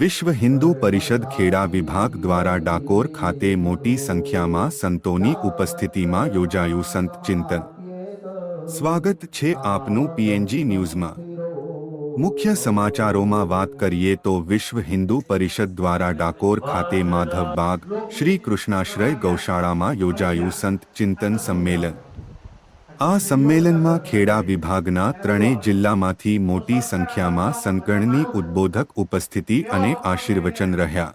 વિશ્વ હિન્દુ પરિષદ ખેડા વિભાગ દ્વારા ડાકોર ખાતે મોટી સંખ્યામાં સંતોની ઉપસ્થિતિમાં યોજાયું સંત ચિંતન. સ્વાગત છે આપનું પીએનજી ન્યૂઝમાં. મુખ્ય સમાચારોમાં વાત કરીએ તો વિશ્વ હિન્દુ પરિષદ દ્વારા ડાકોર ખાતે માધવબાગ શ્રી કૃષ્ણાશ્રય ગૌશાળામાં યોજાયું સંત ચિંતન સંમેલન. આ સંમેલનમાં ખેડા વિભાગના ત્રણેય જિલ્લામાંથી મોટી સંખ્યામાં સંકળની ઉદ્બોધક ઉપસ્થિતિ અને આશીર્વચન રહ્યા.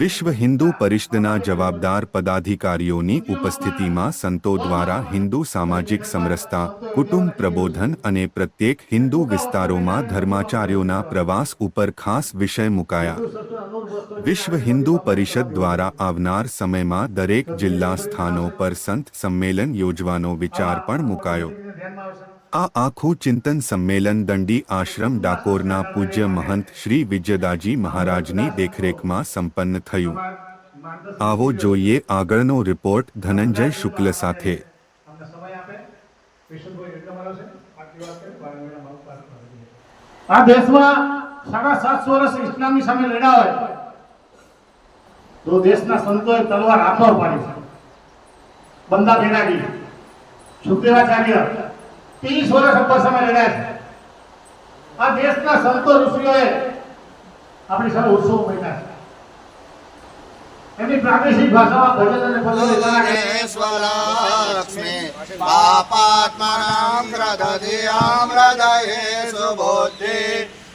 વિશ્વ હિન્દુ પરિષદના જવાબદાર પદાધિકારીઓની ઉપસ્થિતિમાં સંતો દ્વારા હિન્દુ સામાજિક સમરસતા, કુટુંબ પ્રબોધન અને પ્રત્યેક હિન્દુ વિસ્તારોમાં ધર્માચાર્યોના પ્રવાસ ઉપર ખાસ વિષય મુકાયા. વિશ્વ હિન્દુ પરિષદ દ્વારા આવનાર સમયમાં દરેક જિલ્લા સ્થાનો પર સંત સંમેલન યોજવાનો વિચાર પણ મુકાયો. આ આખું ચિંતન સંમેલન દંડી આશ્રમ ડાકોરના પૂજ્ય મહંત શ્રી વિજયદાજી મહારાજની દેખરેખમાં સંપન્ન થયું આવો જોઈએ આગળનો રિપોર્ટ ધનંજય શુક્લ સાથે. આ દેશમાં સાડા સાતસો વર્ષ ઇસ્લામની સામે લડ્યા તો દેશના સંતોએ તલવાર હાથોર પાડી છે બંદા બેરાગી સુખદેવાચાર્ય ત્રીસ વર્ષ અપરસામાં લડ્યા છે. આ દેશના સંતો ઋષિઓએ આપણી સામે ઉત્સવ મહિના છે. એમની પ્રાદેશિક ભાષામાં ભજન અને પલ્લવ પાપાત્માનામ હૃદયામ હૃદયે સુબોધે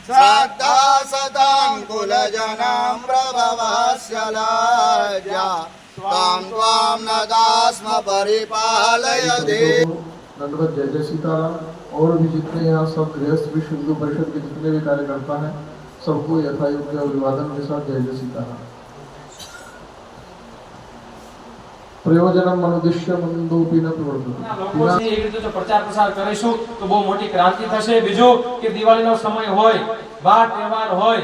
શ્રદ્ધા સદાંકુલજનામ પ્રભવસ્ય લાજા ત્વામ ત્વામ નદાસ્મ પરિપાલય દેવ त्वां न दास्म परिपालयति दंडवत जय जय सीताराम और भी जितने यहाँ सब गृहस्थ विश्व हिंदू परिषद के जितने भी कार्यकर्ता हैं सबको यथायोग्य अभिवादन के साथ जय जय सीताराम પ્રયોજનમ મનુદિશ્ય મંદોપી ન લોકો છે એવી રીતે જો પ્રચાર પ્રસાર કરીશું તો બહુ મોટી ક્રાંતિ થશે બીજું કે દિવાળીનો સમય હોય વાર તહેવાર હોય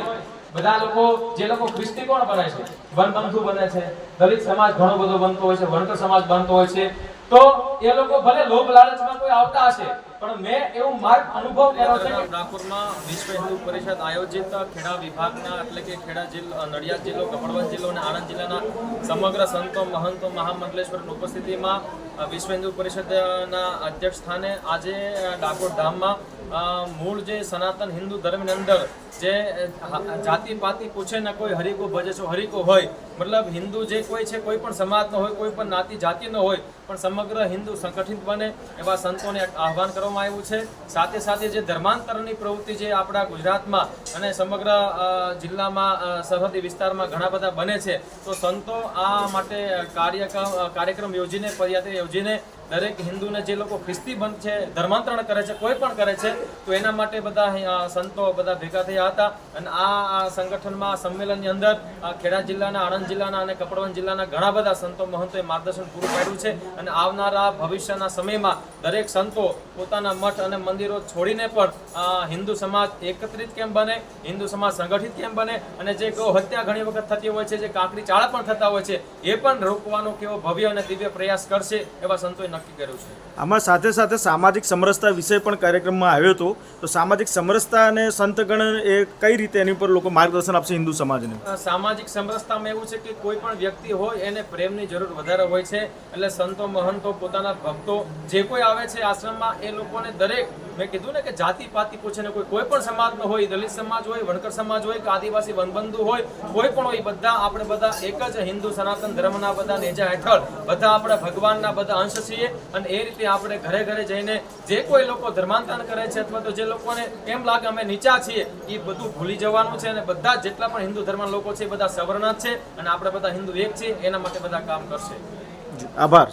બધા લોકો જે લોકો ખ્રિસ્તી કોણ બને છે વનબંધુ બને છે દલિત સમાજ ઘણો બધો બનતો હોય છે વણકર સમાજ બનતો હોય છે તો એ લોકો ભલે લોભ લાલચમાં કોઈ આવતા હશે, પણ મેં એવું માર્ગ અનુભવ કર્યો છે ડાકોરમાં વિશ્વ હિન્દુ પરિષદ આયોજિત ખેડા વિભાગના, એટલે કે ખેડા જિલ્લો નડિયાદ જિલ્લો, કપડવંજ જિલ્લો અને આણંદ જિલ્લાના સમગ્ર સંતો, મહંતો, મહામંડલેશ્વરની ઉપસ્થિતિમાં વિશ્વ હિન્દુ પરિષદના અધ્યક્ષ સ્થાને આજે ડાકોર ધામમાં મૂળ જે સનાતન હિન્દુ ધર્મની અંદર જે જાતિ પાતિ પૂછે ને કોઈ હરિકો ભજે છો, હરિકો હોય, મતલબ હિન્દુ જે કોઈ છે, કોઈ પણ સમાજનો હોય, કોઈ પણ નાતી જાતિનો હોય, પણ સમગ્ર હિન્દુ સંગઠિત બને એવા સંતોને આહવાન કરવામાં આવ્યું છે. સાથે સાથે જે ધર્માંતરની પ્રવૃત્તિ જે આપણા ગુજરાતમાં અને સમગ્ર જિલ્લામાં સરહદી વિસ્તારમાં ઘણા બધા બને છે, તો સંતો આ માટે કાર્યક્રમ કાર્યક્રમ યોજીને, પદયાત્રા યોજીને દરેક હિન્દુને જે લોકો ખ્રિસ્તી બંધ છે, ધર્માંતરણ કરે છે, કોઈ પણ કરે છે, તો એના માટે બધા સંતો બધા ભેગા થયા હતા. અને આ સંગઠનમાં સંમેલનની અંદર ખેડા જિલ્લાના, આણંદ જિલ્લાના અને કપડવન જિલ્લાના ઘણા બધા સંતો મહંતોએ માર્ગદર્શન પૂરું પાડ્યું છે. અને આવનારા ભવિષ્યના સમયમાં દરેક સંતો પોતાના મઠ અને મંદિરો છોડીને પણ હિન્દુ સમાજ એકત્રિત કેમ બને, હિન્દુ સમાજ સંગઠિત કેમ બને, અને જે ગૌ હત્યા ઘણી વખત થતી હોય છે, જે કાંકરી ચાળા પણ થતા હોય છે, એ પણ રોકવાનો કેવો ભવ્ય અને દિવ્ય પ્રયાસ કરશે એવા સંતોએ આમાં સાથે સાથે સામાજિક સમરસતા વિષય પણ કાર્યક્રમમાં આવ્યો હતો. તો સામાજિક સમરસતા અને સંતગણ એ કઈ રીતે એની ઉપર લોકો માર્ગદર્શન આપશે હિન્દુ સમાજને? સામાજિક સમરસતામાં એવું છે કે કોઈ પણ વ્યક્તિ હોય એને પ્રેમની જરૂર વધારે હોય છે એટલે સંતો મહંતો પોતાના ભક્તો જે કોઈ આવે છે આશ્રમમાં એ લોકોને દરેક મેં કીધું ને કે જાતિ પાતિ પૂછે ને કોઈ કોઈ પણ સમાજનો હોય દલિત સમાજ હોય વણકર સમાજ હોય કે આદિવાસી વનબંધુ હોય કોઈ પણ હોય બધા આપણે બધા એક જ હિન્દુ સનાતન ધર્મના બધા નેજા હેઠળ બધા આપણે ભગવાનના બધા અંશ છીએ. અને એ રીતે આપણે ઘરે ઘરે જઈને જે કોઈ લોકો ધર્માંતરણ કરે છે અથવા તો જે લોકોને એમ લાગે અમે નીચા છીએ, એ બધું ભૂલી જવાનું છે અને બધા જેટલા પણ હિન્દુ ધર્મના લોકો છે બધા સવર્ણ છે અને આપણે બધા હિન્દુ એક છીએ, એના માટે બધા કામ કરશે. આભાર.